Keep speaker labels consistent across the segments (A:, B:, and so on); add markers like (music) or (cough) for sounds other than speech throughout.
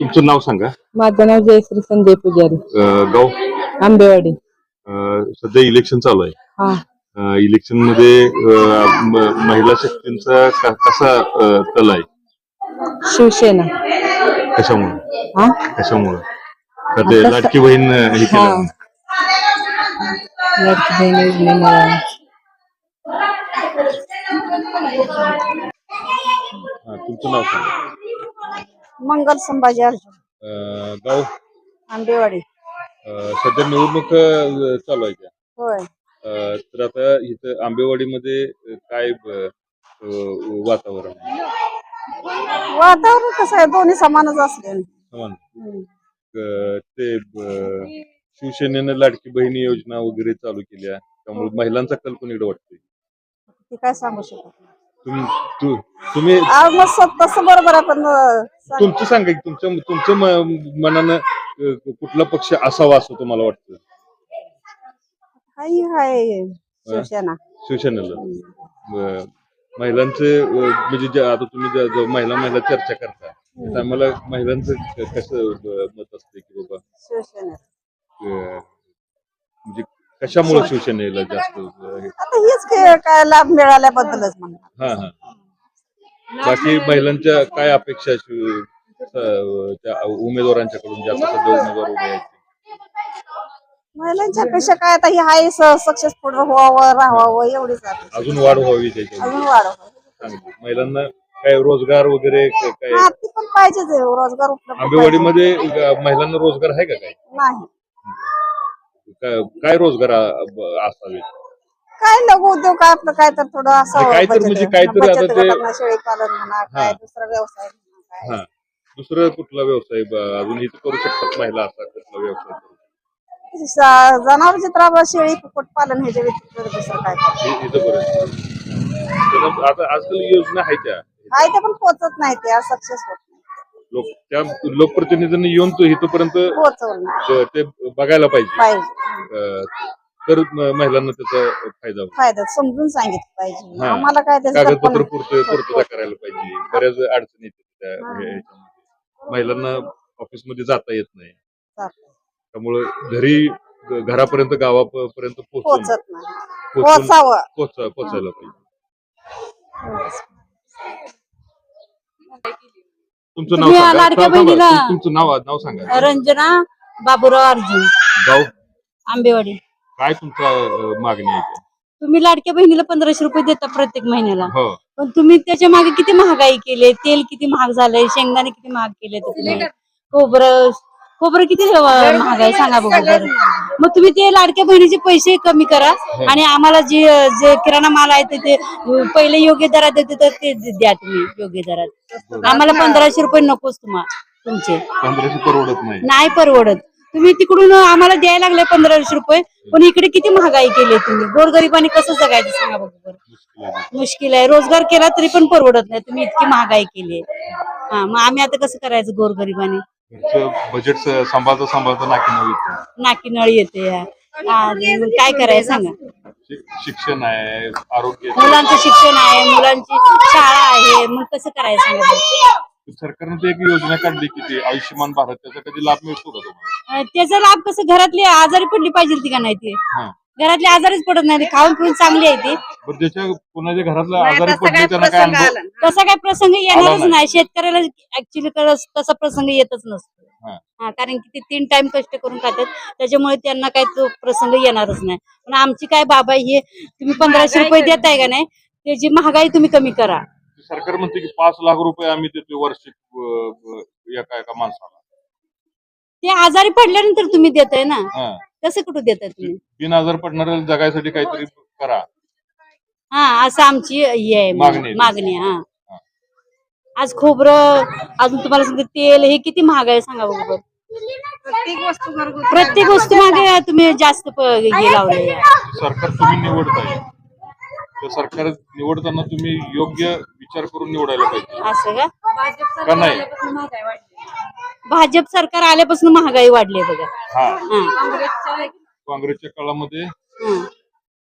A: तुमचं नाव सांगा.
B: माझं नाव जयश्री संजय पुजारी.
A: अं, गाव?
B: आंबेवाडी.
A: अं, सध्या इलेक्शन चालू आहे.
B: हा.
A: इलेक्शनमध्ये अं, म- महिला शक्तींचा क- कसा अं, कल आहे?
B: शिवसेना.
A: कशामुळे?
B: हा?
A: कशामुळे? का ते लाडकी बहीण अं, हे
B: हा.
A: केलं
B: लाडकी बहीण योजनेमुळे.
A: हा, तुमचं नाव सांगा.
C: मंगल संभाजी अर्जुन.
A: अं, गाव?
C: आंबेवाडी.
A: अं, सध्या निवडणूक अं, चालू आहे का?
C: होय.
A: अं, तर आता इथं आंबेवाडीमध्ये अं, काय अं, वातावरण आहे?
C: वातावरण कसं आहे? दोन्ही समानच असले
A: समान. अं, ते शिवसेनेनं लाडकी बहिणी योजना वगैरे चालू केल्या त्यामुळे महिलांचा कल कोणीकडे वाटतोय
C: ते काय सांगू शकत नाही.
A: तुम्ही तु- तुम्ही
C: आज मग स- तसं बरोबर आहे पण अं, सांग-
A: तुमचं सांगा की तुमच्या तुमच्या म- मनानं अं, कुठला पक्ष असावा असं तुम्हाला वाटतं?
C: हाय हाय शिवसेना.
A: शिवसेनेला. ब- महिलांचे अं, म्हणजे जे आता तुम्ही ज्या- ज्या महिला महिला चर्चा करता तर आम्हाला महिलांचं क- कसं ब- मत असते की बाबा?
C: शिवसेना.
A: अं, म्हणजे कशामुळे शिवसेनेला जास्त अं, हे-
C: हेच काय लाभ मिळाल्याबद्दलच म्हणा.
A: हा हा. बाकी महिलांच्या काय अपेक्षा स- त्या उमेदवारांच्याकडून जे आता सध्या उमेदवार उभे आहेत?
C: महिलांच्या पेक्षा काय? आता हे हाय सक्सेसफुल व्हावं राहावं एवढीच.
A: अजून वाढ व्हावी त्याच्यामध्ये
C: अजून वाढव
A: चांगली. महिलांना काय रोजगार वगैरे क- काय
C: हा ती पण पाहिजेच आहे, रोजगार उपलब्ध पाहिजे.
A: आंबेवाडीमध्ये ग- महिलांना रोजगार आहे का काय?
C: नाही.
A: काय- काय रोजगार आ- ब- असावे
C: काय लघु उद्योग काय आपलं? काय तर थोडं असं
A: म्हणजे काहीतरी
C: बचत-
A: म्हणजे
C: बचत
A: आता ते-
C: शेळीपालन म्हणा काय. दुसरा व्यवसाय म्हणा काय.
A: हा. दुसरं कुठला व्यवसाय ब- अजून इथं करू शकतात महिला असा कुठला व्यवसाय करू
C: स- जनावर चित्रावर शेळी कुक्कुट पालन ह्याच्या व्यतिरिक्त दुसरं काय.
A: शकतात? त्याला आता आजकाल योजना आहेत त्या.
C: आहे ते पण पोचत नाही ते सक्सेस होत नाही.
A: लोक त्या लोकप्रतिनिधींनी येऊन तो इथपर्यंत
C: पोचवलं नाही.
A: ते- ते बघायला पाहिजे.
C: पाहिजे.
A: अं, तर महिलांना त्याचा फायदा होईल
C: फायदा समजून सांगितलं पाहिजे.
A: हा.
C: आम्हाला काय त्याची
A: कागदपत्र पूर्त पूर्तता करायला पाहिजे. बऱ्याच अडचणी येतात त्या ह्याच्यामध्ये महिलांना ऑफिसमध्ये जाता येत नाही. त्यामुळं घरी घरापर्यंत गावापर्यंत पोहोचून
C: पोचत नाही.
A: पोचून-
C: पोचावं
A: पोचा पोचायला पाहिजे. तुमचं नाव
D: तुम्ही
A: सांगा.
D: लाडक्या
A: थांबा.
D: बहिणीला-
A: तुम- तुमचं नाव नाव सांगा.
D: रंजना बाबूराव अर्जुन.
A: गाव?
D: आंबेवाडी.
A: काय तुमचा मागणी आहे?
D: तुम्ही लाडक्या बहिणीला पंधराशे रुपये देता प्रत्येक महिन्याला.
A: हो.
D: पण तुम्ही त्याच्यामागे किती महागाई केली तेल किती महाग झालंय शेंगदाणे किती महाग केले तुम्ही? खोबरं खोबरं किती महाग आहे सांगा बघू बरं. मग तुम्ही ते लाडक्या बहिणीचे पैसे कमी करा आणि आम्हाला जे जे किराणा माल आहे ते- पहिले योग्य दरात देते तर ते द्या तुम्ही योग्य दरात. आम्हाला पंधराशे रुपये नकोच तुम्हाला तुमचे.
A: पंधराशे परवडत नाही.
D: नाही परवडत. तुम्ही तिकडून आम्हाला द्यायला लागले पंधराशे रुपये. पण इकडे किती महागाई केली तुम्ही? गोरगरिबांनी कसं जगायचं सांगा बघू बरं.
A: मुश्किल आहे.
D: रोजगार केला तरी पण परवडत नाही. तुम्ही इतकी महागाई केली आहे. हा मग आम्ही आता कसं करायचं गोरगरिबाने?
A: बजेट सांभाळता सांभाळता नाकी नऊ
D: नाकी नळी येते मग काय करायचं सांगा?
A: शिक्षण आहे आरोग्य
D: मुलांचं शिक्षण आहे मुलांची शाळा आहे. मग कसं करायचं सांगा?
A: सरकारनं ते एक योजना काढली की ते आयुष्यमान भारत त्याचा कधी लाभ मिळतो का तुम्हाला?
D: अं, त्याचा लाभ कसं घरातली आजारी पडली पाहिजे ती का नाही ती?
A: हा.
D: घरातली आजारीच पडत नाही ती खाऊन पिऊन चांगली आहे ती.
A: ज्याच्या कोणाच्या घरातलं आजारी पडले त्यांना काय अनुभव?
D: तसा काही प्रसंग येणारच
A: नाही.
D: नाही. शेतकऱ्याला ऍक्च्युली तसा प्रसंग येतच नसतो.
A: हा.
D: हा कारण की ते तीन टाइम कष्ट करून खातात. त्याच्यामुळे त्यांना काही तो प्रसंग येणारच नाही. पण आमची काय बाबा हे तुम्ही पंधराशे रुपये देताय का नाही? त्याची महागाई तुम्ही कमी करा.
A: सरकार म्हणते की पाच लाख रुपये आम्ही देतो वार्षिक एका एका माणसाला.
D: ते आजारी पडल्यानंतर तुम्ही देताय ना?
A: हा.
D: कसं कुठं देताय तुम्ही?
A: बिन आजार पडणाऱ्या जगायसाठी काहीतरी करा.
D: हा असं आमची हे आहे
A: मागणी आहे.
D: मागणी आहे, हा. आज खोबरं अजून तुम्हाला सांगते तेल हे किती महाग आहे सांगा बघू.
C: प्रत्येक वस्तू घरगुती
D: प्रत्येक गोष्टी मागे तुम्ही जास्त प- हे लावले
A: सरकार तुम्ही निवडताय. तर सरकार निवडताना तुम्ही योग्य विचार करून निवडायला पाहिजे.
D: असं का?
A: का नाही?
D: भाजप सरकार आल्यापासून महागाई वाढली आहे बघा.
A: हा.
D: हा,
A: काँग्रेसच्या काळामध्ये
D: हा.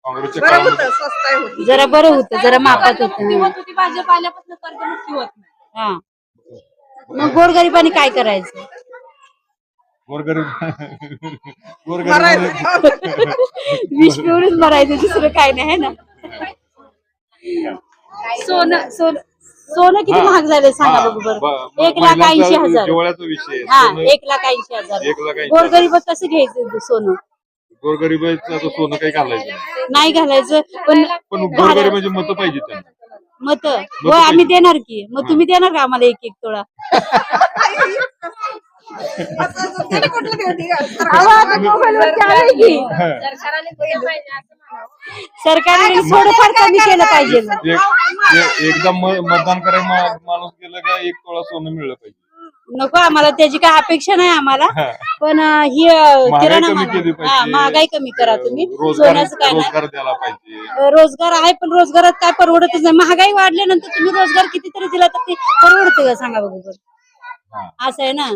A: काँग्रेसच्या काळामध्ये
D: जरा बरं होतं जरा मापात होतं.
E: भाजप आल्यापासून कर्जमुक्ती होत नाही.
D: हा. मग गोरगरिबांनी काय करायचं?
A: गोरगरीब गोरगरीब (laughs)
D: विष पिऊनच मरायचं दुसरं काय नाही है ना? सोनं सोनं सोनं किती. महाग झालंय सांगा बघू बरं. एक लाख ऐंशी हजार.
A: जिव्हाळ्याचा विषय आहे.
D: हा
A: सोनं-
D: एक लाख ऐंशी हजार.
A: एक लाख ऐंशी
D: गोरगरीब कसं घ्यायचं सोनं?
A: गोरगरिबाचं आता सोनं काही घालायचं नाही.
D: नाही घालायचं पण
A: पण गोरगरिबाची मतं पाहिजे त्यांना.
D: मत. हो आम्ही देणार की. मग तुम्ही देणार का आम्हाला एक एक तोळा? (laughs) सरकारने थोडंफार कमी केलं पाहिजे.
A: एक- ए- एकदा म- मतदान करायला माणूस गेलं का एक तोळा सोनं मिळलं पाहिजे.
D: नको आम्हाला त्याची काय अपेक्षा नाही आम्हाला.
A: हा.
D: पण ही किराणा हा, महागाई कमी करा तुम्ही.
A: रोजगार
D: सोन्याचं काय नाही.
A: रोजगार
D: आहे पण रोजगारात काय परवडतच नाही. महागाई वाढल्यानंतर तुम्ही रोजगार कितीतरी दिला तर ते परवडतं का? सांगा बघू बरं.
A: हा.
D: असं आहे ना?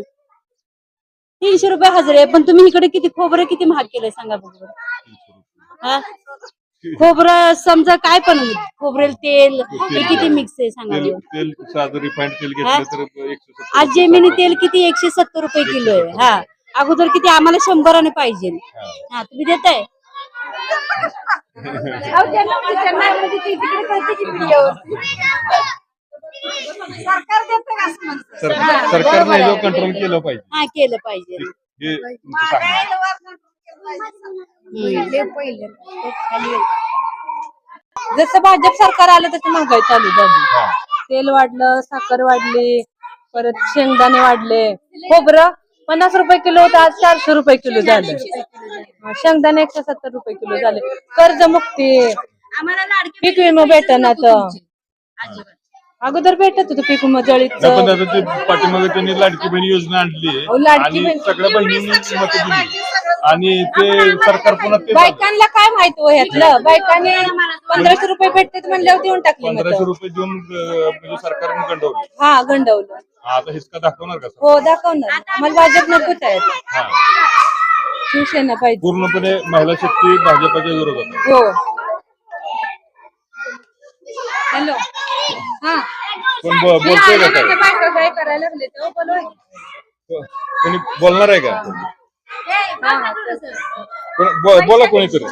D: तीनशे रुपये हजर आहे. पण तुम्ही इकडे किती खोबरं किती महाग केलंय सांगा बघू बरं. हा? खोबरं समजा काय पण खोबरेल तेल हे किती मिक्स आहे सांगा
A: तेल
D: बरं.
A: तेल साधं रिफाईंड तेल? घेतलं तर एकशे सत्तर
D: आज जेमिनी तेल किती? एकशे सत्तर रुपये किलो आहे. हा. अगोदर किती? आम्हाला शंभराने पाहिजे. हा. तुम्ही देताय? अहो, त्यांना म्हणजे ती तिकडे की.
C: सरकार देतं का असं म्हणतं?
A: सरकार सरकारनं याच्यावर कंट्रोल केलं पाहिजे.
D: हा केलं पाहिजे.
A: हे तुमचं सांगणं आहे.
C: महागाईला वर control केलं पाहिजे.
B: जसं भाजप सरकार आलं तसं महागाई चालू झाली.
A: हा.
B: तेल वाढलं साखर वाढली परत शेंगदाणे वाढले. खोबरं पन्नास रुपये किलो होतं आज चारशे रुपये किलो झालं. शेंगदाणे एकशे सत्तर रुपये किलो झाले. कर्जमुक्ती.
D: आम्हाला लाडके
B: पीक विमा आता अगोदर भेटत होतं पीक विमा जळीत
A: नाही, पण आता ते पाठीमागे त्यांनी लाडकी बहीण योजना आणली.
B: अहो, लाडकी
A: आणि
B: बहीण-
A: सगळ्या बहिणींनी मत दिली. आणि ते सरकार पुन्हा ते
B: बायकांना काय माहीत हो ह्यातलं? बायकांनी पंधराशे रुपये भेटते म्हणल्यावर देऊन टाकली
A: पंधराशे
B: मत
A: रुपये देऊन अं, म्हणजे सरकारने गंडवलं.
B: हा गंडवलं.
A: आता हिसका दाखवणार का?
B: हो दाखवणार. आम्हाला भाजप नकोच आहे
A: हा.
B: शिवसेना पाहिजे.
A: पूर्णपणे महिला शक्ती भाजपाच्या विरोधात. आहे.
B: हो. हॅलो. हा.
A: ब- बोलतोय का काय?
B: करायला लागले
A: कोणी बोलणार आहे का? कोण- बो- बोला कोणीतरी.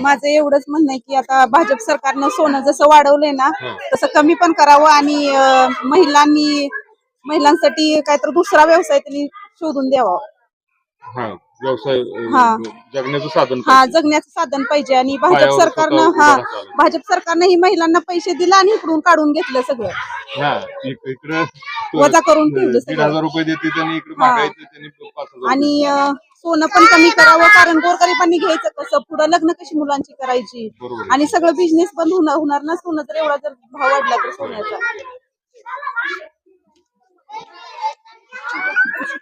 C: माझं एवढंच म्हणणं आहे की आता भाजप सरकारनं सोनं जसं वाढवलंय ना तसं कमी पण करावं आणि अं, महिलांनी महिलांसाठी काहीतरी दुसरा व्यवसाय त्यांनी शोधून द्यावा.
A: हा. व्यवसाय
C: हा.
A: जगण्याचं साधन
C: हा
A: पाहिजे.
C: जगण्याचं साधन पाहिजे आणि भाजप सरकारनं हा भाजप सरकारनं ही महिलांना पैसे दिला आणि इकडून काढून घेतलं सगळं. वजा करून ठेवलं सगळं. हा. आणि सोनं पण कमी करावं कारण गोरगरीबांनी घ्यायचं कसं पुढं लग्न कशी मुलांची करायची? आणि सगळं बिझनेस बंद होणार होणार ना? सोनं जर एवढा जर भाव वाढला तर सोन्याचा.